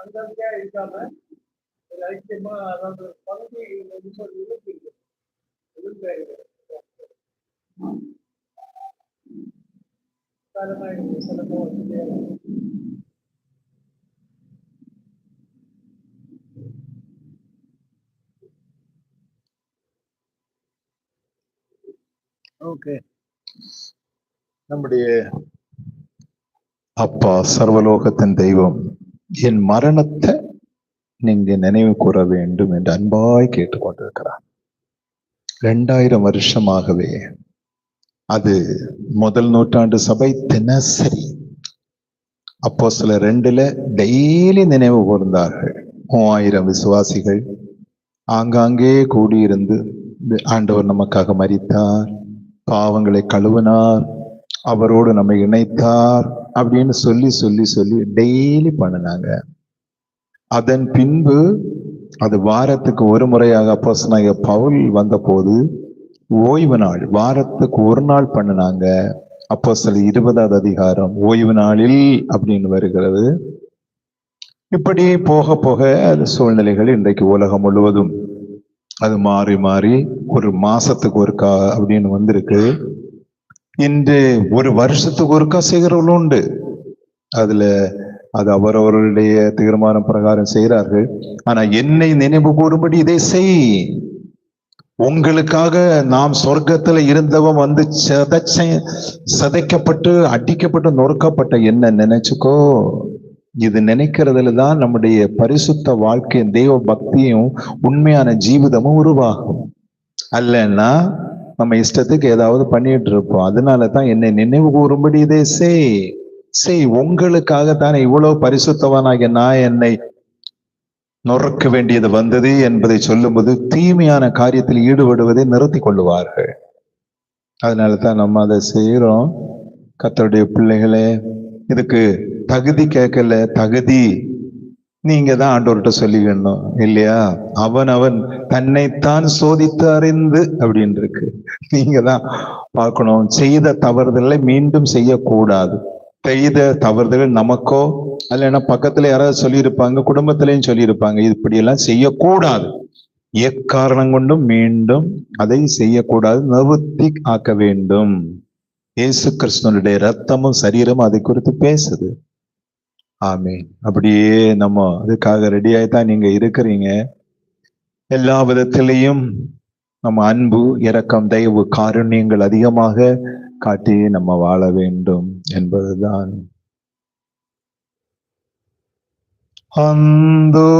அங்கங்கே இருக்காம ஒரு ஐக்கியமா அதாவது பகுதி முன்னோர் ஓகே நம்முடைய அப்பா சர்வலோகத்தின் தெய்வம் என் மரணத்தை நீங்க நினைவு கூற வேண்டும் என்று அன்பாய் கேட்டுக்கொண்டிருக்கிறார். ரெண்டாயிரம் வருஷமாகவே அது முதல் நூற்றாண்டு சபை தினசரி. அப்போ சில ரெண்டுல டெய்லி நினைவு கூர்ந்தார்கள். மூவாயிரம் விசுவாசிகள் ஆங்காங்கே கூடியிருந்து ஆண்டவர் நமக்காக மறித்தார் பாவங்களை கழுவினார் அவரோடு நம்மை இணைத்தார் அப்படின்னு சொல்லி சொல்லி சொல்லி டெய்லி பண்ணினாங்க. அதன் பின்பு அது வாரத்துக்கு ஒரு முறையாக அப்போ பவுல் வந்தபோது ஓய்வு நாள். வாரத்துக்கு ஒரு நாள் பண்ணினாங்க. அப்போ சில இருபதாவது அதிகாரம். ஓய்வு நாளில் அப்படின்னு வருகிறது. இப்படி போக போக அது சூழ்நிலைகள் இன்றைக்கு உலகம் முழுவதும். அது மாறி மாறி ஒரு மாசத்துக்கு ஒருக்கா அப்படின்னு வந்திருக்கு. இன்று ஒரு வருஷத்துக்கு ஒருக்கா செய்கிறவர்களும் உண்டு. அதுல அது அவரவர்களுடைய தீர்மானம் பிரகாரம் செய்கிறார்கள். ஆனா என்னை நினைவு கூறும்படி இதை செய். உங்களுக்காக நாம் சொர்க்கத்துல இருந்தவன் வந்து சதைச்ச சதைக்கப்பட்டு அடிக்கப்பட்டு நொறுக்கப்பட்ட என்ன நினைச்சுக்கோ இது நினைக்கிறதுல தான் நம்முடைய பரிசுத்த வாழ்க்கையும் தெய்வ பக்தியும் உண்மையான ஜீவிதமும் உருவாகும். அல்லன்னா நம்ம இஷ்டத்துக்கு ஏதாவது பண்ணிட்டு இருப்போம். அதனால தான் என்னை நினைவு கூறும்படி இதே செய். செய் உங்களுக்காக தானே இவ்வளவு பரிசுத்தவனாகிய நான் என்னை நொறுக்க வேண்டியது வந்தது என்பதை சொல்லும்போது தீமையான காரியத்தில் ஈடுபடுவதை நிறுத்தி கொள்ளுவார்கள். அதனால தான் நம்ம அதை செய்யறோம் கத்தருடைய பிள்ளைகளே இதுக்கு தகுதி கேட்கல தகுதி. நீங்க தான் ஆண்டவர்கிட்ட சொல்லிக்கணும் இல்லையா? அவன் அவன் தன்னைத்தான் சோதித்து அறிந்து அப்படின்னு இருக்கு. நீங்க தான் பார்க்கணும். செய்த தவறுதலை மீண்டும் செய்யக்கூடாது. செய்த தவறுதல் நமக்கோ இல்லைன்னா பக்கத்துல யாராவது சொல்லியிருப்பாங்க குடும்பத்திலையும் சொல்லியிருப்பாங்க இது இப்படி எல்லாம் செய்யக்கூடாது. எக்காரணம் கொண்டும் மீண்டும் அதை செய்யக்கூடாது நிவர்த்தி ஆக்க வேண்டும். இயேசு கிருஷ்ணனுடைய ரத்தமும் சரீரமும் அதை குறித்து பேசுது. ஆமீன். அப்படியே நம்ம அதுக்காக ரெடியாகி தான் நீங்க இருக்கிறீங்க. எல்லா விதத்திலையும் நம்ம அன்பு இரக்கம் தயவு காருண்யங்கள் அதிகமாக காட்டி நம்ம வாழ வேண்டும் என்பதுதான். அந்தோ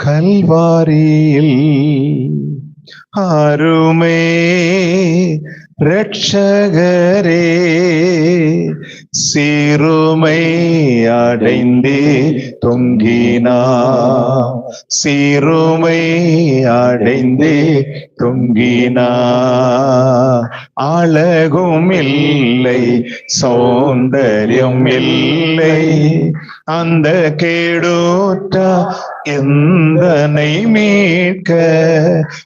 கல்வாரியில் அருமே ரட்சகரே சிறுமை அடைந்தே தொங்கினா. சிறுமை அடைந்தே தொங்கினா. அழகும் இல்லை சௌந்தர்யம் இல்லை. அந்த கேடோற்ற எந்தனை மீட்க?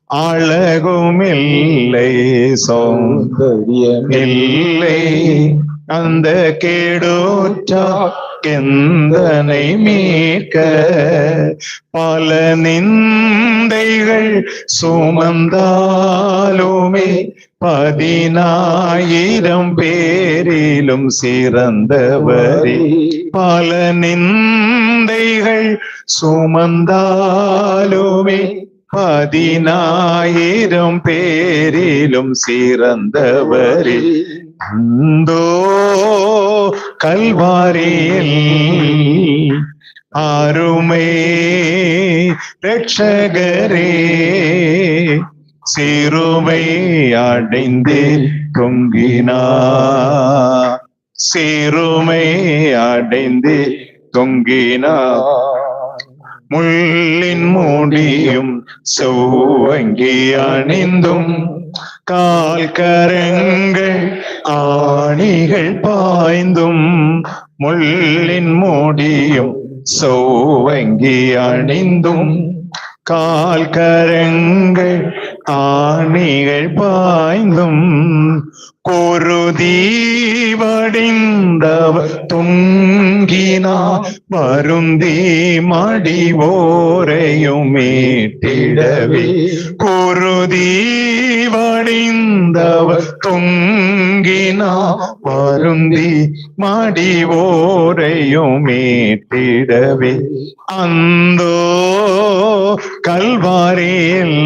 அழகும் இல்லை சௌந்தர்யம் இல்லை. அந்த கேடோற்ற எந்தனை மீட்க? பல நிந்தைகள் சுமந்தாலுமே பதினாயிரம் பேரிலும் சிறந்தவரே. பல நிந்தைகள் சுமந்தாலுமே பதினாயிரம் பேரிலும் சிறந்தவரே. அந்தோ கல்வாரியில் அருமை ரட்சகரே சிறுமை அடைந்து தொங்கினா. சிறுமை அடைந்து தொங்கினா. முள்ளின் மூடியும் செவ்வங்கி அணிந்தும் கால் கரங்கள் ஆணிகள் பாய்ந்தும் முள்ளின் மூடியும் சோவங்கி அணிந்தும். கால் கரங்கள் ஆணிகள் பாய்ந்தும் குருதி வடிந்தவர் துங்கினா வருந்தி மடிவோரையும் மீட்டிடவே. குருதி வடிந்தவர் தொங்கினா வருந்தி மடிவோரையும் மீட்டிடவே. அந்தோ கல்வாரியில்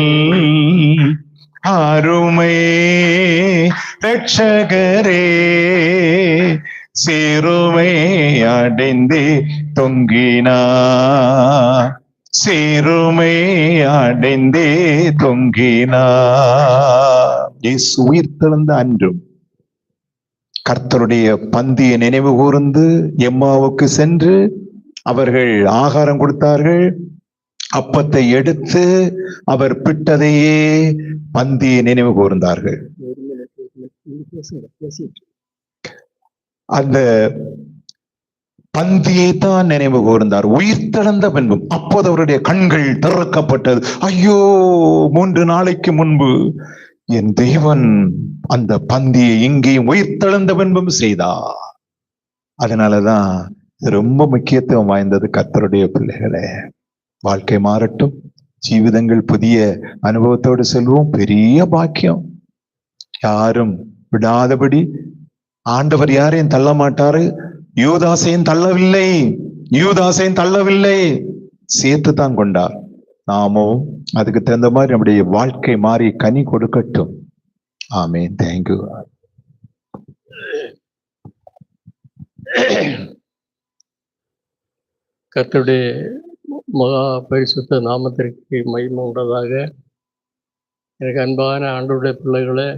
அருமை ரட்சகரே சிறுமை அடைந்து தொங்கினா. சிறுமை அடைந்தே தொங்கினா. இயேசு உயிர்த்தெழுந்த அன்றும் கர்த்தருடைய பந்தியை நினைவு கூர்ந்து எம்மாவுக்கு சென்று அவர்கள் ஆகாரம் கொடுத்தார்கள். அப்பத்தை எடுத்து அவர் பிட்டதையே பந்தியை நினைவு கூர்ந்தார்கள். அந்த பந்தியை தான் நினைவு கூர்ந்தார். உயிர்த்தெழுந்த பின்பும் அப்போது அவருடைய கண்கள் திறக்கப்பட்டது. ஐயோ மூன்று நாளைக்கு முன்பு என் தெய்வன் அந்த பந்தியை இங்கேயும் உயிர்த்தெழுந்த பின்பும் செய்தார். அதனாலதான் ரொம்ப முக்கியத்துவம் வாய்ந்தது கத்தருடைய பிள்ளைகளே. வாழ்க்கை மாறட்டும். ஜீவிதங்கள் புதிய அனுபவத்தோடு செல்வோம். பெரிய பாக்கியம். யாரும் விடாதபடி ஆண்டவர் யாரையும் தள்ள மாட்டாரு யூதாசையும் தள்ளவில்லை. யூதாசையும் தள்ளவில்லை. சேர்த்து தான் கொண்டார். நாமும் அதுக்கு தகுந்த மாதிரி நம்முடைய வாழ்க்கை மாறி கனி கொடுக்கட்டும். ஆமே தேங்க்யூ கர்த்தருடைய மகா பரிசுத்த நாமத்திற்கு மகிமை உண்டதாக எனக்கு அன்பான ஆண்டுடைய பிள்ளைகளே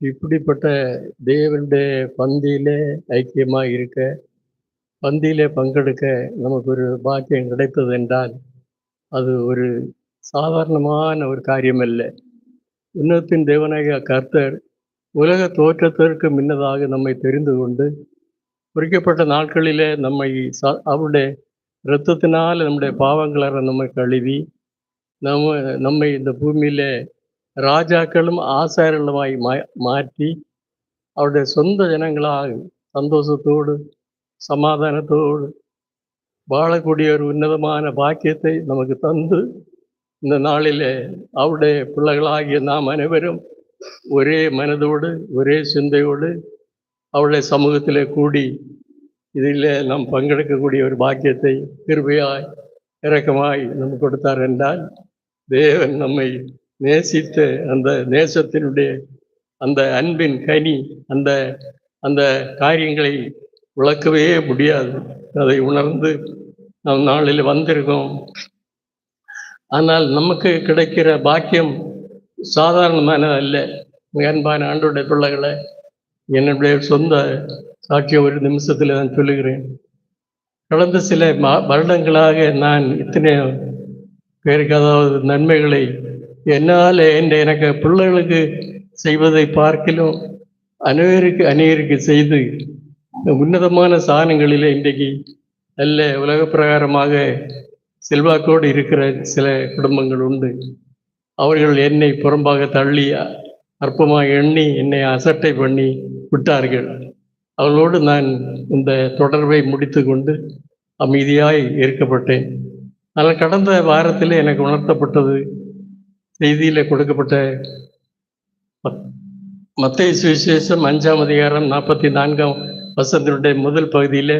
இப்படிப்பட்ட தேவனுடைய பந்தியிலே ஐக்கியமாக இருக்க பந்தியிலே பங்கெடுக்க நமக்கு ஒரு பாக்கியம் கிடைத்தது என்றால் அது ஒரு சாதாரணமான ஒரு காரியம் அல்ல உன்னத்தின் தேவனாகிய கர்த்தர் உலக தோற்றத்திற்கு முன்னதாக நம்மை தெரிந்து கொண்டு குறிக்கப்பட்ட நாட்களிலே நம்மை ச- அவருடைய இரத்தத்தினால் நம்முடைய பாவங்களை நம்மை கழுவி நம்ம நம்மை இந்த பூமியிலே ராஜாக்களும் ஆசாரங்களுமாய் மா மாற்றி அவருடைய சொந்த ஜனங்களாக சந்தோஷத்தோடு சமாதானத்தோடு வாழக்கூடிய ஒரு உன்னதமான பாக்கியத்தை நமக்கு தந்து இந்த நாளிலே அவருடைய பிள்ளைகளாகிய நாம் அனைவரும் ஒரே மனதோடு ஒரே சிந்தையோடு அவருடைய சமூகத்திலே கூடி இதில் நாம் பங்கெடுக்கக்கூடிய ஒரு பாக்கியத்தை கிருபையாய் இரக்கமாய் நமக்கு கொடுத்தார் என்றால் தேவன் நம்மை நேசித்த அந்த நேசத்தினுடைய அந்த அன்பின் கனி அந்த அந்த காரியங்களை விளக்கவே முடியாது. அதை உணர்ந்து நம் நாளில் வந்திருக்கோம். ஆனால் நமக்கு கிடைக்கிற பாக்கியம் சாதாரணமான அல்ல. அன்பான ஆண்டோடைய பிள்ளைகளை என்னுடைய சொந்த சாட்சியம் ஒரு நிமிஷத்தில் நான் சொல்லுகிறேன். கடந்த சில வருடங்களாக நான் இத்தனை பேருக்கு அதாவது நன்மைகளை என்னால் என் எனக்கு பிள்ளைகளுக்கு செய்வதை பார்க்கிலும் அநேருக்கு அநேருக்கு செய்து உன்னதமான சாதனங்களில் இன்றைக்கு நல்ல உலக பிரகாரமாக செல்வாக்கோடு இருக்கிற சில குடும்பங்கள் உண்டு. அவர்கள் என்னை புறம்பாக தள்ளி அற்பமாக எண்ணி என்னை அசட்டை பண்ணி விட்டார்கள். அவர்களோடு நான் இந்த தொடர்பை முடித்து கொண்டு அமைதியாய் இருக்கப்பட்டேன் ஆனால் கடந்த வாரத்தில் எனக்கு உணர்த்தப்பட்டது செய்தியில் கொடுக்கப்பட்ட மத்திய சுவிசேஷம் அஞ்சாம் அதிகாரம் நாற்பத்தி நான்காம் வசத்தினுடைய முதல் பகுதியில்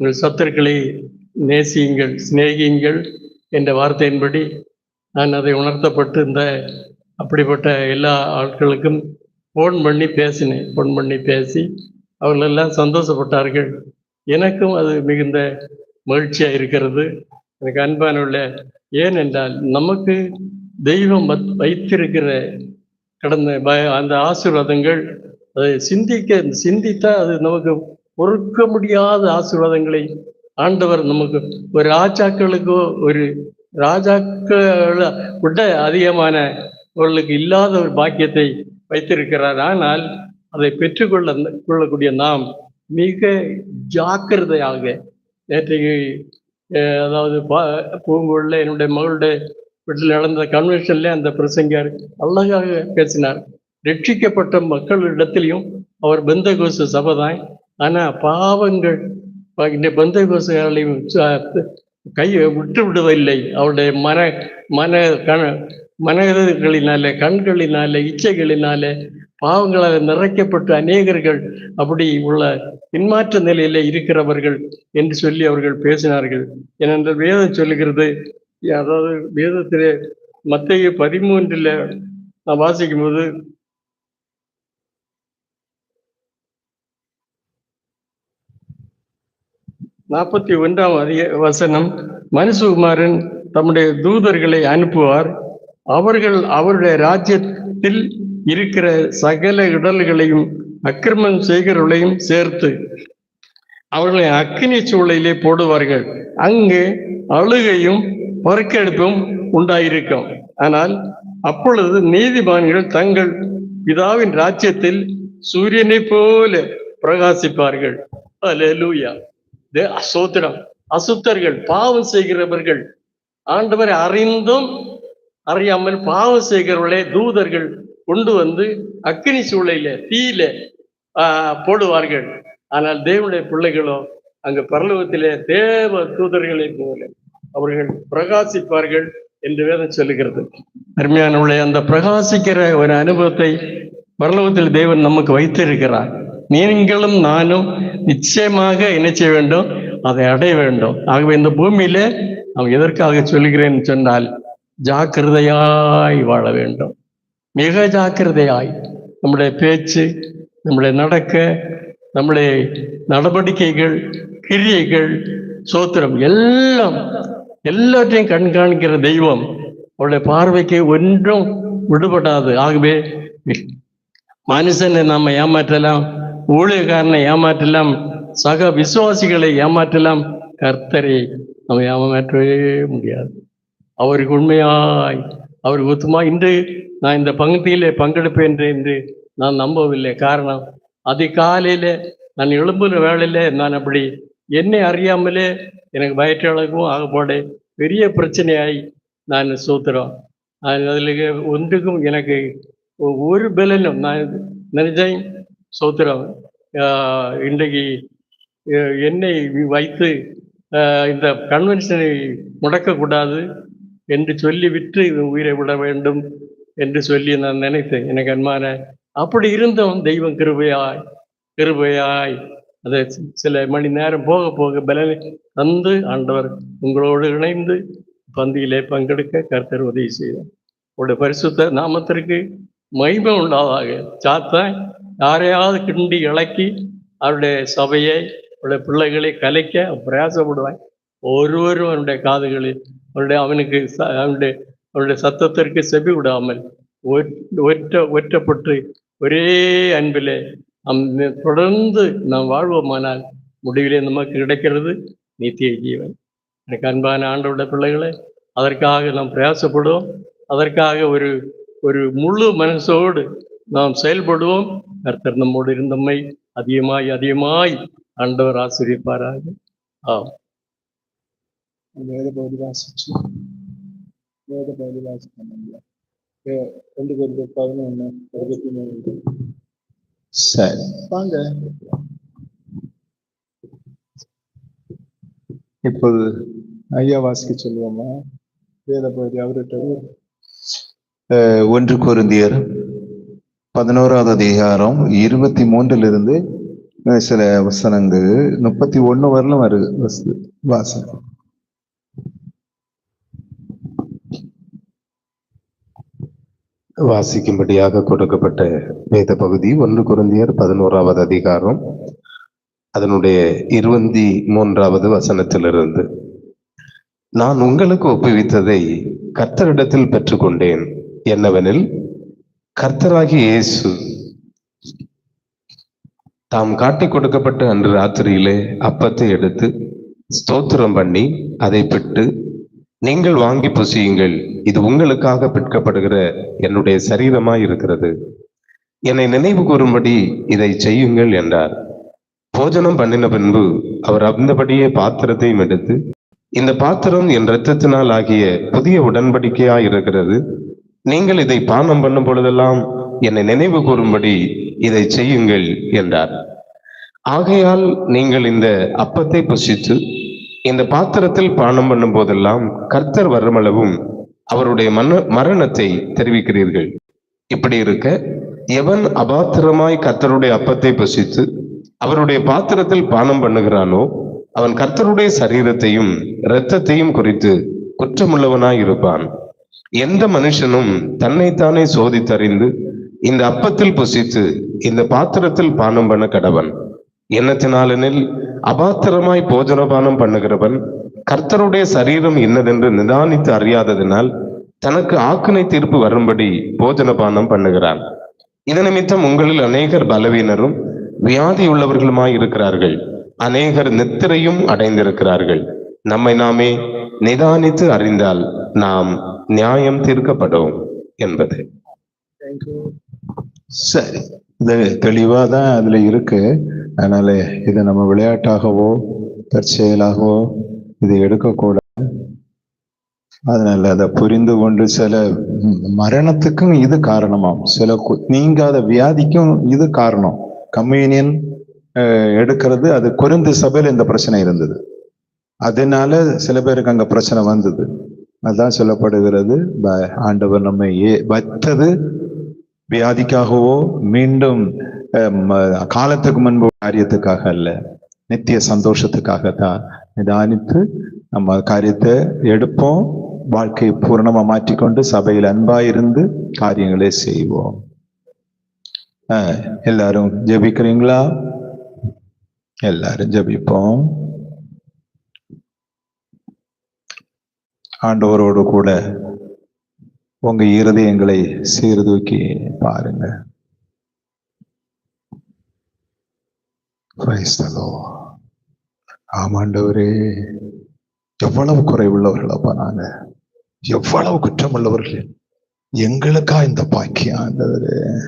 உங்கள் சத்துருக்களை நேசியுங்கள் சிநேகியுங்கள் என்ற வார்த்தையின்படி நான் அதை உணர்த்தப்பட்டு இந்த அப்படிப்பட்ட எல்லா ஆட்களுக்கும் ஃபோன் பண்ணி பேசினேன் ஃபோன் பண்ணி பேசி அவர்களெல்லாம் சந்தோஷப்பட்டார்கள். எனக்கும் அது மிகுந்த மகிழ்ச்சியாக இருக்கிறது. எனக்கு அன்பானுள்ள ஏனென்றால் நமக்கு தெய்வம் வத்- வைத்திருக்கிற கடந்த பய அந்த ஆசீர்வாதங்கள் அதை சிந்திக்க சிந்தித்தா அது நமக்கு பொறுக்க முடியாத ஆசீர்வாதங்களை ஆண்டவர் நமக்கு ஒரு ராஜாக்களுக்கோ ஒரு ராஜாக்களை விட அதிகமான அவர்களுக்கு இல்லாத ஒரு பாக்கியத்தை வைத்திருக்கிறார். ஆனால் அதை பெற்றுக்கொள்ள கொள்ளக்கூடிய நாம் மிக ஜாக்கிரதையாக நேற்றைக்கு அதாவது பா- என்னுடைய மகளுடைய வீட்டில் நடந்த கன்வென்ஷன்ல அந்த பிரசங்கர் அழகாக பேசினார். ரட்சிக்கப்பட்ட மக்களிடத்திலையும் அவர் பெந்த கோச சபைதான். ஆனா பாவங்கள் இந்த பெந்த கோசங்களையும் கை விட்டு விடுவதில்லை. அவருடைய மன மன கண மனிதர்களினாலே கண்களினாலே இச்சைகளினாலே பாவங்களால் நிறைக்கப்பட்ட அநேகர்கள் அப்படி உள்ள பின்மாற்ற நிலையில இருக்கிறவர்கள் என்று சொல்லி அவர்கள் பேசினார்கள். ஏனென்றால் வேதம் சொல்லுகிறது அதாவது வேதத்திலே மத்திய பதிமூன்றில் நான் வாசிக்கும் போது நாற்பத்தி ஒன்றாம் அதிக வசனம் மனுஷகுமாரன் தம்முடைய தூதர்களை அனுப்புவார் அவர்கள் அவருடைய ராஜ்யத்தில் இருக்கிற சகல இடல்களையும் அக்கிரமம் செய்கிறவர்களையும் சேர்த்து அவர்களை அக்னி சூழலிலே போடுவார்கள். அங்கு அழுகையும் பறக்கெடுப்பும் உண்டாயிருக்கும். ஆனால் அப்பொழுது நீதிமான்கள் தங்கள் பிதாவின் ராஜ்யத்தில் சூரியனை போல பிரகாசிப்பார்கள். அல்லேலூயா அசோத்திரம். அசுத்தர்கள் பாவம் செய்கிறவர்கள். ஆண்டவரை அறிந்தும் அறியாமல் பாவம் செய்கிறவர்களே தூதர்கள் கொண்டு வந்து அக்னி சூளையில தீயில ஆஹ், போடுவார்கள். ஆனால் தேவனுடைய பிள்ளைகளோ அங்கு பரலோகத்திலே தேவ தூதர்களை போல அவர்கள் பிரகாசிப்பார்கள் என்று வேதம் சொல்லுகிறது. அருமையான உள்ள அந்த பிரகாசிக்கிற ஒரு அனுபவத்தை பரலோகத்தில் தேவன் நமக்கு வைத்திருக்கிறார். நீங்களும் நானும் நிச்சயமாக என்ன செய்ய வேண்டும்? அதை அடைய வேண்டும். ஆகவே இந்த பூமியில நாம் எதற்காக சொல்கிறேன்னு சொன்னால் ஜாக்கிரதையாய் வாழ வேண்டும். மிக ஜாக்கிரதையாய் நம்முடைய பேச்சு நம்முடைய நடக்க நம்முடைய நடவடிக்கைகள் கிரியைகள் சோத்திரம் எல்லாம் எல்லாற்றையும் கண்காணிக்கிற தெய்வம் அவருடைய பார்வைக்கு ஒன்றும் விடுபடாது. ஆகவே மனுஷனை நாம் ஏமாற்றலாம் ஊழியக்காரனை ஏமாற்றலாம் சக விசுவாசிகளை ஏமாற்றலாம் கர்த்தரை நம்ம ஏமாற்றவே முடியாது. அவருக்கு உண்மையாய் அவருக்கு ஒத்துமா? இன்று நான் இந்த பங்குதியிலே பங்கெடுப்பேன் என்று என்று நான் நம்பவில்லை. காரணம் அதிகாலையில நான் எழும்புற வேளையில நான் அப்படி என்னை அறியாமலே எனக்கு வயிற்றளவுக்கும் ஆகப்பாடு பெரிய பிரச்சனையாய் நான் சூத்துறோம். அதில் ஒன்றுக்கும் எனக்கு ஒரு பலனும் நான் நினைச்சேன் சோத்திரம் இன்றைக்கு என்னை வைத்து இந்த கன்வென்ஷனை முடக்கக்கூடாது. என்று சொல்லிவிட்டு உயிரை விட வேண்டும் என்று சொல்லி நான் நினைத்தேன். எனக்கு அன்பான அப்படி இருந்தவன் தெய்வம் கிருபையாய் கிருபையாய். அதை சில மணி நேரம் போக போக பலனை தந்து ஆண்டவர் உங்களோடு இணைந்து பந்தியிலே பங்கெடுக்க கர்த்தர் உதவி செய்தார். உடைய பரிசுத்த நாமத்திற்கு மகிமை உண்டாதாக சாத்தான் யாரையாவது கிண்டி இழக்கி அவருடைய சபையை அவருடைய பிள்ளைகளை கலைக்க பிரயாசப்படுவான் ஒருவரும் அவனுடைய காதுகளில் அவனுடைய அவனுக்கு அவனுடைய அவனுடைய சத்தத்திற்கு செவி விடாமல் ஒற்ற ஒற்றப்பட்டு ஒரே அன்பிலே நம் தொடர்ந்து நாம் வாழ்வோமானால் முடிவிலே நமக்கு கிடைக்கிறது நித்திய ஜீவன். எனக்கு அன்பான ஆண்டோட பிள்ளைகளை அதற்காக நாம் பிரயாசப்படுவோம். அதற்காக ஒரு ஒரு முழு மனசோடு நாம் செயல்படுவோம். கர்த்தர் நம்மோடு இருந்தம்மை அதிகமாய் அதிகமாய் ஆண்டவர் ஆசிரியப்பாராக ஆம். வாசிச்சு வேத பகுதி வாசிக்கணும் ரெண்டு பேருக்கு பதினொன்று இருபத்தி மூணு சரி வாங்க இப்போது ஐயா வாசிக்க சொல்லுவோமா வேத பகுதி அவர்கிட்ட ஒன்று கொரிந்தியர் பதினோராவது அதிகாரம் இருபத்தி மூன்றிலிருந்து அஹ், சில வசனங்கள் முப்பத்தி ஒண்ணு வரலும் வருது வச- வாசிக்கும்படியாக கொடுக்கப்பட்ட வேத பகுதி ஒன்று குருந்தியர் பதினோராவது அதிகாரம் அதனுடைய இருபத்தி மூன்றாவது வசனத்திலிருந்து. நான் உங்களுக்கு ஒப்புவித்ததை கர்த்தரிடத்தில் பெற்றுக்கொண்டேன். என்னவெனில் கர்த்தராகிய இயேசு தாம் காட்டிக் கொடுக்கப்பட்ட அன்று ராத்திரியிலே அப்பத்தை எடுத்து ஸ்தோத்திரம் பண்ணி அதை பெற்று நீங்கள் வாங்கி புசியுங்கள். இது உங்களுக்காக பிற்கப்படுகிற என்னுடைய சரீரமாய் இருக்கிறது. என்னை நினைவு கூறும்படி இதை செய்யுங்கள் என்றார். போஜனம் பண்ணின பின்பு அவர் அந்தபடியே பாத்திரத்தையும் எடுத்து இந்த பாத்திரம் என் இரத்தத்தினால் ஆகிய புதிய உடன்படிக்கையாய் இருக்கிறது. நீங்கள் இதை பானம் பண்ணும் பொழுதெல்லாம் என்னை நினைவு கூறும்படி இதை செய்யுங்கள் என்றார். ஆகையால் நீங்கள் இந்த அப்பத்தை புசித்து இந்த பாத்திரத்தில் பானம் பண்ணும் போதெல்லாம் கர்த்தர் வருமளவும் அவருடைய மன மரணத்தை தெரிவிக்கிறீர்கள். இப்படி இருக்க எவன் அபாத்திரமாய் கர்த்தருடைய அப்பத்தை புசித்து அவருடைய பாத்திரத்தில் பானம் பண்ணுகிறானோ அவன் கர்த்தருடைய சரீரத்தையும் இரத்தத்தையும் குறித்து குற்றமுள்ளவனாய் இருப்பான். எந்த மனுஷனும் தன்னைத்தானே சோதித்தறிந்து இந்த அப்பத்தில் புசித்து இந்த பாத்திரத்தில் பானம் பண்ண கடவன். எண்ணத்தினாலெனில் அபாத்திரமாய் போஜனபானம் பண்ணுகிறவன் கர்த்தருடைய சரீரம் இன்னதென்று நிதானித்து அறியாததினால் தனக்கு ஆக்கினை தீர்ப்பு வரும்படி போஜனபானம் பண்ணுகிறான். இது நிமித்தம் உங்களில் அநேகர் பலவீனரும் வியாதியுள்ளவர்களுமாய் இருக்கிறார்கள். அநேகர் நித்திரையும் அடைந்திருக்கிறார்கள். நம்மை நாமே நிதானித்து அறிந்தால் நாம் நியாயம் தீர்க்கப்படும் என்பது. சரி இது தெளிவாதான் அதுல இருக்கு. அதனால இதை நம்ம விளையாட்டாகவோ தற்செயலாகவோ இதை எடுக்கக்கூடாது. அதனால அதை புரிந்து கொண்டு சில மரணத்துக்கும் இது காரணமாம். சில கு- நீங்காத வியாதிக்கும் இது காரணம். கம்யூனியன் எடுக்கிறது அது குறைந்த சபையில் இந்த பிரச்சனை இருந்தது. அதனால சில பேருக்கு அங்க பிரச்சனை வந்தது. அதான் சொல்லப்படுகிறது ஆண்டவர் நம்மை ஏ வைத்தது வியாதிக்காகவோ மீண்டும் காலத்துக்கு முன்பு காரியத்துக்காக அல்ல நித்திய சந்தோஷத்துக்காக தான் நிதானித்து நம்ம காரியத்தை எடுப்போம் வாழ்க்கையை பூரணமா மாற்றிக்கொண்டு சபையில் அன்பாயிருந்து காரியங்களை செய்வோம். எல்லாரும் ஜெபிக்கிறீங்களா? எல்லாரும் ஜெபிப்போம். ஆண்டவரோடு கூட உங்க இருதயங்களை சீர்தூக்கி பாருங்க. ஆமாண்டவரே எவ்வளவு குறைவுள்ளவர்களப்பா நாங்க எவ்வளவு குற்றம் உள்ளவர்கள் எங்களுக்கா இந்த பாக்கியம் ஆண்டவரே.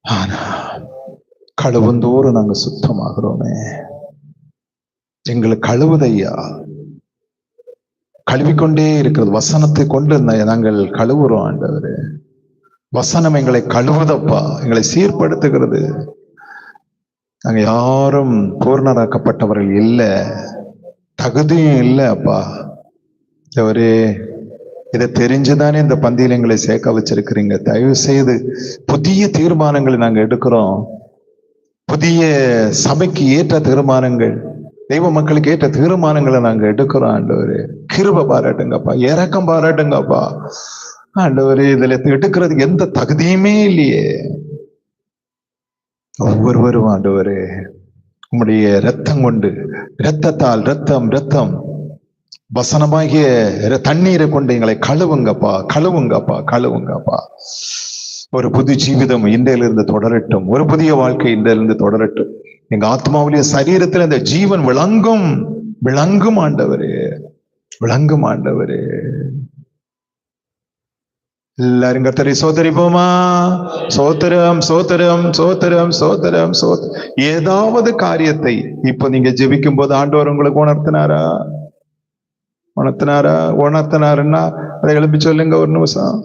ஆனா கழுவுந்தோறும் நாங்க சுத்தமாகிறோமே. எங்களை கழுவுதையா? கழுவிக்கொண்டே இருக்கிறது. வசனத்தை கொண்டு நாங்கள் கழுவுறோம் ஆண்டவரே. வசனம் எங்களை கழுவுதப்பா. எங்களை சீர்படுத்துகிறது. நாங்க யாரும் பூர்ணராக்கப்பட்டவர்கள் இல்லை. தகுதியும் இல்லை அப்பா. அவரே இதை தெரிஞ்சுதானே இந்த பந்தியில் எங்களை சேர்க்க வச்சிருக்கிறீங்க. தயவு செய்து புதிய தீர்மானங்களை நாங்கள் எடுக்கிறோம். புதிய சபைக்கு ஏற்ற தீர்மானங்கள் தெய்வ மக்களுக்கு ஏற்ற தீர்மானங்களை நாங்கள் எடுக்கிறோம் ஆண்டவரே. கிருப பாராட்டுங்கப்பா. இறக்கம் பாராட்டுங்கப்பா. ஆண்டவரே இதில் எடுக்கிறதுக்கு எந்த தகுதியுமே இல்லையே. ஒவ்வொருவரும் ஆண்டவரே உம்முடைய ரத்தம் கொண்டு இரத்தத்தால் ரத்தம் ரத்தம் வசனமாகிய தண்ணீரை கொண்டு எங்களை கழுவுங்கப்பா கழுவுங்கப்பா கழுவுங்கப்பா. ஒரு புது ஜீவிதம் இன்றையிலிருந்து தொடரட்டும் ஒரு புதிய வாழ்க்கை இன்றையிலிருந்து தொடரட்டும். எங்க ஆத்மாவுடைய சரீரத்தில் அந்த ஜீவன் விளங்கும் விளங்கும் ஆண்டவரே விளங்கும் ஆண்டவரே. எல்லாரும் கர்த்தரை சோதரிப்போமா சோத்திரம் சோத்திரம் சோத்திரம் சோத்திரம் சோத் ஏதாவது காரியத்தை இப்போ நீங்க ஜெபிக்கும் போது ஆண்டவர் உங்களுக்கு உணர்த்தினாரா உணர்த்தினாரா உணர்த்தினாருன்னா அதை எழுப்பி சொல்லுங்க ஒரு நிமிஷம்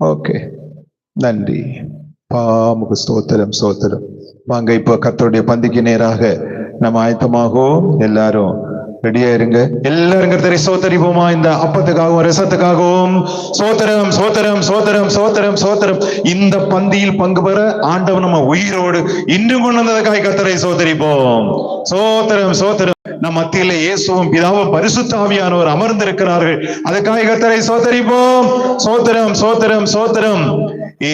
ஓகே நன்றி பாமுக ஸ்தோத்திரம் ஸ்தோத்திரம் வாங்க இப்போ கத்தருடைய பந்திக்கு நேராக நம்ம ஆயத்தமாகவும் எல்லாரும் ரெடியா இருங்க. எல்லாரும் கர்த்தரை சோத்தரிப்போமா? இந்த அப்பத்துக்காகவும் ரசத்துக்காகவும். சோத்திரம் சோத்திரம் சோத்திரம் சோத்திரம் சோத்திரம். இந்த பந்தியில் பங்கு பெற ஆண்டவன் நம்ம உயிரோடு இன்றும் கொண்டு வந்ததுக்காக கத்தரை சோத்தரிப்போம். சோத்திரம் சோத்திரம் நம் மத்தியில இயேசுவும் பிதாவும் பரிசுத்தாவியானவர் அமர்ந்திருக்கிறார்கள். அதுக்காக கத்தரை சோதரிப்போம். சோத்திரம் சோத்திரம் சோத்திரம்.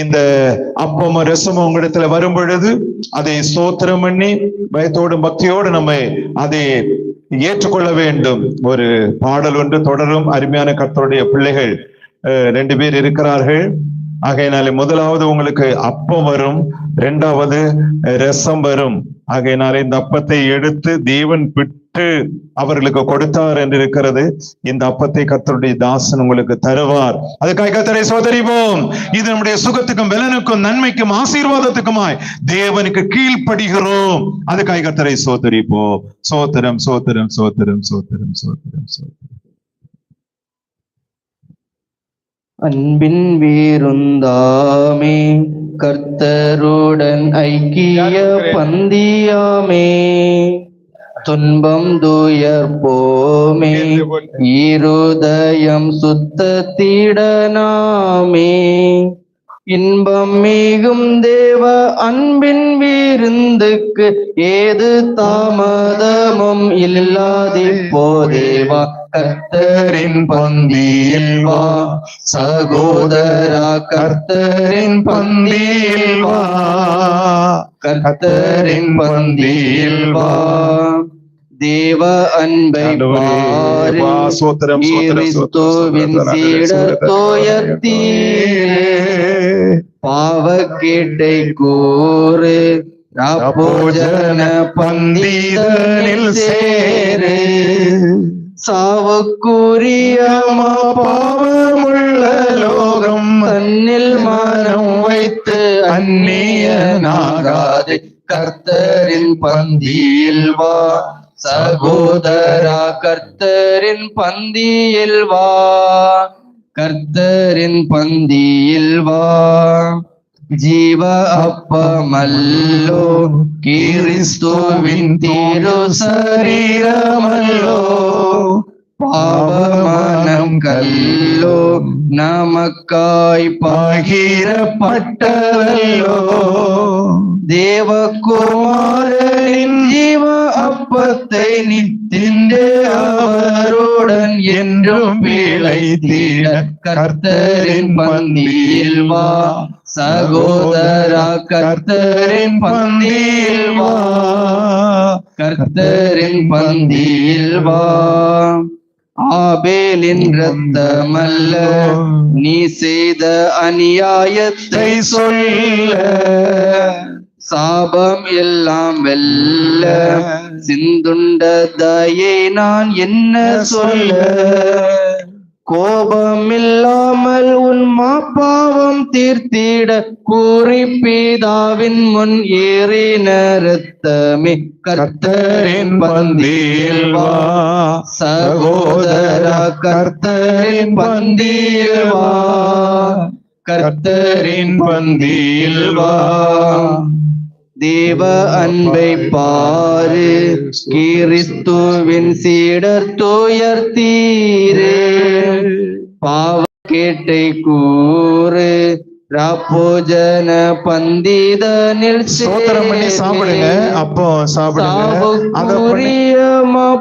இந்த அப்பமும் ரசமும் உங்களிடத்துல வரும் பொழுது அதை சோத்திரம் பண்ணி பயத்தோடு பக்தியோடு நம்ம அதை ஏற்றுக்கொள்ள வேண்டும். ஒரு பாடல் ஒன்று தொடரும். அருமையான கத்தருடைய பிள்ளைகள் அஹ், ரெண்டு பேர் இருக்கிறார்கள். ஆகையினாலே முதலாவது உங்களுக்கு அப்பம் வரும் இரண்டாவது ரசம் வரும். ஆகையினாலே இந்த அப்பத்தை எடுத்து தேவன் விட்டு அவர்களுக்கு கொடுத்தார் என்று இருக்கிறது இந்த அப்பத்தை கத்தருடைய தாசன் உங்களுக்கு தருவார். அதுக்காக கத்தரை சோதரிப்போம் இது நம்முடைய சுகத்துக்கும் பலனுக்கும் நன்மைக்கும் ஆசீர்வாதத்துக்குமாய் தேவனுக்கு கீழ்ப்படுகிறோம். அதுக்காக கத்தரை சோதரிப்போம் சோத்திரம் சோத்திரம் சோத்திரம் சோத்திரம் சோத்திரம் சோத்திரம் அன்பின் வேருந்தாமே கர்த்தருடன் ஐக்கிய பந்தியாமே. துன்பம் துயர் போமே இருதயம் சுத்தத்திடனாமே. இன்பம் மிகும் தேவ அன்பின் விருந்துக்கு ஏது தாமதமும் இல்லாதே போதேவா கர்த்தரின் பந்தியில் வா. சகோதரா கர்த்தரின் பந்தியில் வா. கர்த்தரின் பந்தியில் வா. தேவ அன்பை கிறிஸ்துவின் சோத்திரம், சீடர் சோத்திரம். தோயத்தீரே பாவக்கேட்டை கூறு ராப்போஜன பந்திதனில் சேரு. சாவுக்குரிய பாவமுள்ள லோகம் தன்னில் மனம் வைத்து அந்நியனாகாது கர்த்தரின் பந்தியில் வா. சகோதரா கர்த்தரின் பந்தியில் வா. கர்த்தரின் பந்தியில் வா. ஜீவ அப்பமல்லோ கிறிஸ்துவின் திரு சரீரமல்லோ பாவமானம் கல்லோ நமக்காய் பகிரப்பட்டவல்லோ. தேவகுமாரின் ஜீவ அப்பத்தை நித்தின்றே அவருடன் என்றும் வேலை பிழைத்திட கர்த்தரின் பந்தியில் வா. சகோதரா கர்த்தரின் பந்தியில் வா. கர்த்தரின் பந்தியில் வா. ஆபேலின் ரத்தமல்ல நீ செய்த அநியாயத்தை சொல்ல. சாபம் எல்லாம் வெல்ல சிந்துண்ட தயை நான் என்ன சொல்ல? கோபம் இல்லாமல் உன் மாப்பாவம் தீர்த்திட கூறி பிதாவின் முன் ஏறி நிறுத்தமே. கர்த்தரின் பந்தியில் வா. சகோதர கர்த்தரின் பந்தியில் வா. கர்த்தரின் பந்தியில் வா. தேவ அன்பை பாரு. கிறிஸ்துவின் சீடர் துயர்த்தீரே. பாவ கேட்டை கூறு. ராப்போஜன பந்திதனில் சோத்திரம் பண்ணி சாப்பிடுங்க. அப்போ சாப்பிடுங்க.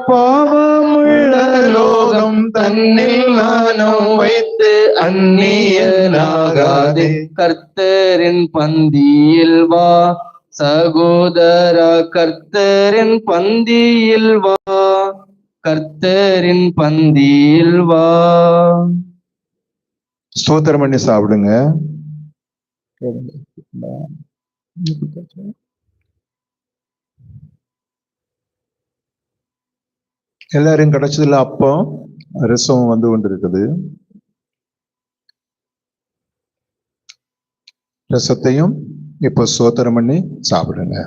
பாவமுள்ள லோகம் தன்னில் நானும் வைத்து அந்நியனாகாதே. கர்த்தரின் பந்தியில் வா. சகோதர கர்த்தரின் பந்தியில் வா. கர்த்தரின் பந்தியில் வா. ஸ்தோத்திரம் பண்ணி சாப்பிடுங்க. எல்லாரும் கிடைச்சதுல அப்போ ரசம் வந்து கொண்டிருக்குது. ரசத்தையும் இப்போ சோத்திரம் பண்ணி சாப்பிடுங்க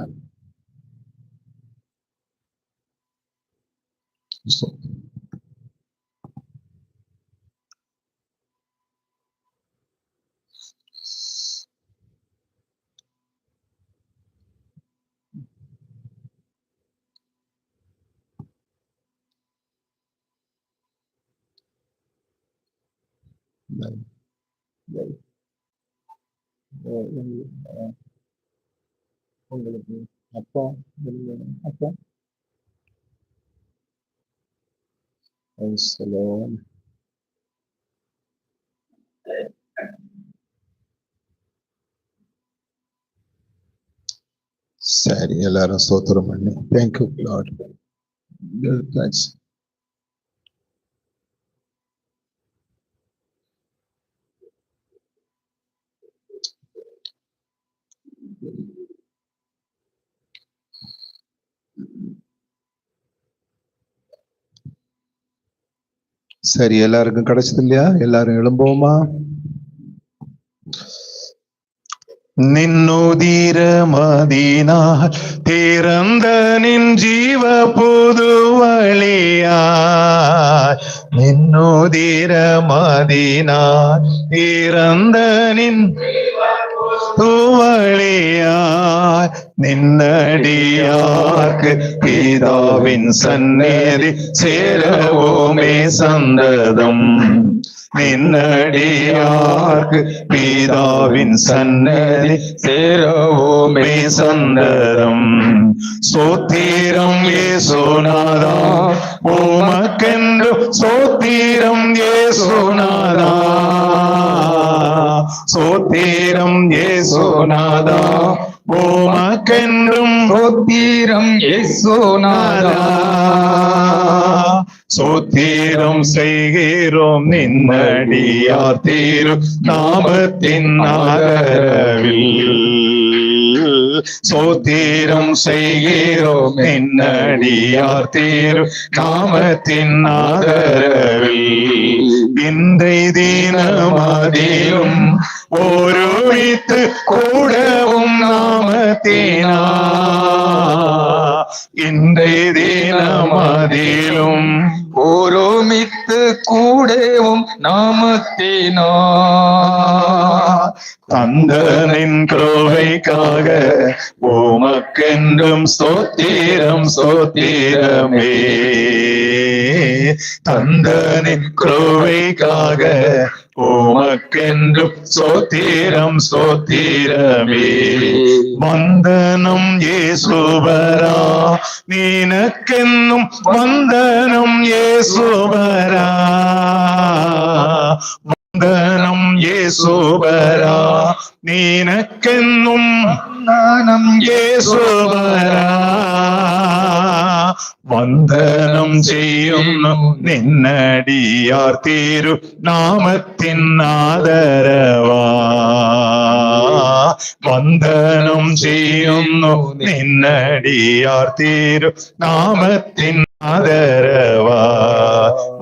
உங்களுக்கு அப்பா அப்பா. சரி எல்லாரும் சோத்திரம் பண்ணி. தேங்க்யூ லார்ட் தேங்க்ஸ் சரி எல்லாருக்கும் கிடைச்சது இல்லையா? எல்லாரும் எழும்போமா நின்னுதீரமதினால் திறந்த நின் ஜீவ புது வழியாய் நின்னுதீரமதினால் திறந்த நின் വഴിയായി നിന്നടിയാർക്ക് പിതാവിൻ സന്നേരി ചേരവോമേ സന്തതം നിന്നടിയാർക്ക് പിതാവിൻ സന്നതി ചേരവുമേ സന്തതം സ്വത്തീരം യേശുനാഥ ഓമക്കെന്തു സ്വത്തീരം യേശുനാഥ சோத்தேரம் ஏசோநாதா ஓமக்கென்றும் சோத்தீரம் ஏசோநாதா. சோத்தீரம் செய்கிறோம் நின்னடியா தீரும் நாமத்தின் ஆதரவில் சோத்திரம் செய்கிறோம் என்னடியார் தேரும் காமத்தின் ஆதரவில் இன்றை தினமதிலும் ഒരുമിത്ത് കൂടവും നാമത്തേനാ ഇന്റെ ദിനമതിലും ஒருமித்து கூடவும் நாமத்தினா தந்தனின் கிருபைக்காக உமக்கென்றும் ஸ்தோத்திரம் ஸ்தோத்திரமே தந்தனின் கிருவைக்காக உமக்கென்று சோத்திரம் சோத்திரமே. வந்தனம் ஏசுவரா நீனக்கென்னும் வந்தனம் ஏசுவரா வந்தனம் ஏசுவரா நீனக்கென்னும் വന്ദനം യേശുവരാ വന്ദനം ചെയ്യുന്നു. നിന്നടിയാർ തീരു. നാമത്തിൻ ആദരവാ. വന്ദനം ചെയ്യുന്നു. നിന്നടിയാർ തീരു. നാമത്തിൻ ആദരവാ.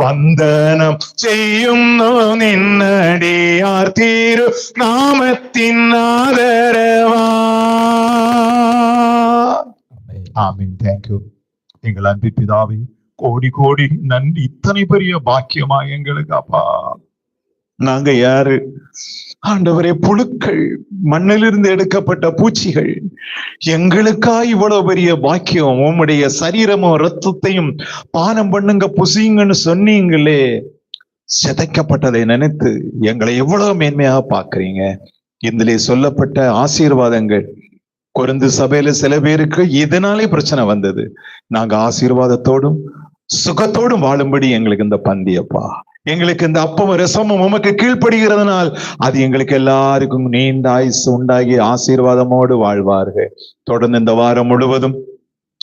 വന്ദനം ചെയ്യുന്നു. നിന്നടിയാർ തീരു. നാമത്തിൻ ആദരവാ ஆமீன் தேங்க்யூ எங்கள் அன்பு பிதாவே கோடி கோடி நன்றி இத்தனை பெரிய பாக்கியமா எங்களுக்கு அப்பா நாங்க யாரு ஆண்டவரே புழுக்கள் மண்ணிலிருந்து எடுக்கப்பட்ட பூச்சிகள் எங்களுக்கா இவ்வளவு பெரிய பாக்கியம் உம்முடைய சரீரமும் ரத்தத்தையும் பானம் பண்ணுங்க புசிங்கன்னு சொன்னீங்களே சிதைக்கப்பட்டதை நினைத்து எங்களை எவ்வளவு மேன்மையாக பாக்குறீங்க இதிலே சொல்லப்பட்ட ஆசீர்வாதங்கள் குறைந்து சபையில சில பேருக்கு இதனாலே பிரச்சனை வந்தது. நாங்க ஆசீர்வாதத்தோடும் சுகத்தோடும் வாழும்படி எங்களுக்கு இந்த பந்தியப்பா. எங்களுக்கு இந்த அப்பமும் ரசமும் உமக்கு கீழ்ப்படுகிறதுனால் அது எங்களுக்கு எல்லாருக்கும் நீண்ட ஆயுசு உண்டாகி ஆசீர்வாதமோடு வாழ்வார்கள். தொடர்ந்து இந்த வாரம் முழுவதும்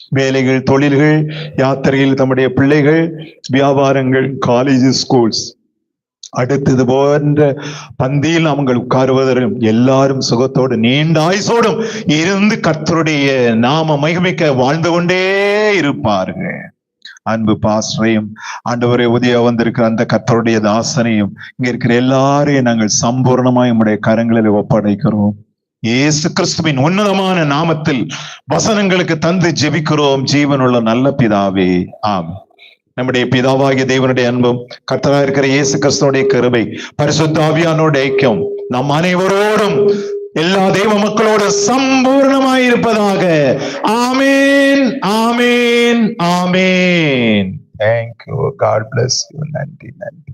வேலைகள் தொழில்கள் யாத்திரையில் தம்முடைய பிள்ளைகள் வியாபாரங்கள் காலேஜ் ஸ்கூல்ஸ் அடுத்தது போன்ற பந்தியில் அவங்கள் உட்காருவதற்கும் எல்லாரும் சுகத்தோடு நீண்ட ஆயுசோடும் இருந்து கர்த்தருடைய நாம மகிமிக்க வாழ்ந்து கொண்டே இருப்பார்கள். அன்பு பாஸ்வையும் ஆண்டவரை உதய வந்திருக்கிற அந்த கர்த்தருடைய தாசனையும் இங்க இருக்கிற எல்லாரையும் நாங்கள் சம்பூர்ணமாய் உடைய கரங்களில் ஒப்படைக்கிறோம். இயேசு கிறிஸ்துவின் உன்னதமான நாமத்தில் வசனங்களுக்கு தந்து ஜெபிக்கிறோம். ஜீவனுள்ள நல்ல பிதாவே. ஆம் நம்முடைய பிதாவாகிய தேவனுடைய அன்பும் கர்த்தராக இருக்கிற இயேசு கிறிஸ்தனுடைய கருவை பரிசுத்தாவியானோட ஐக்கியம் நம் அனைவரோடும் எல்லா தெய்வ மக்களோட சம்பூர்ணமாயிருப்பதாக amen amen amen. Thank you God bless you நன்றி நன்றி.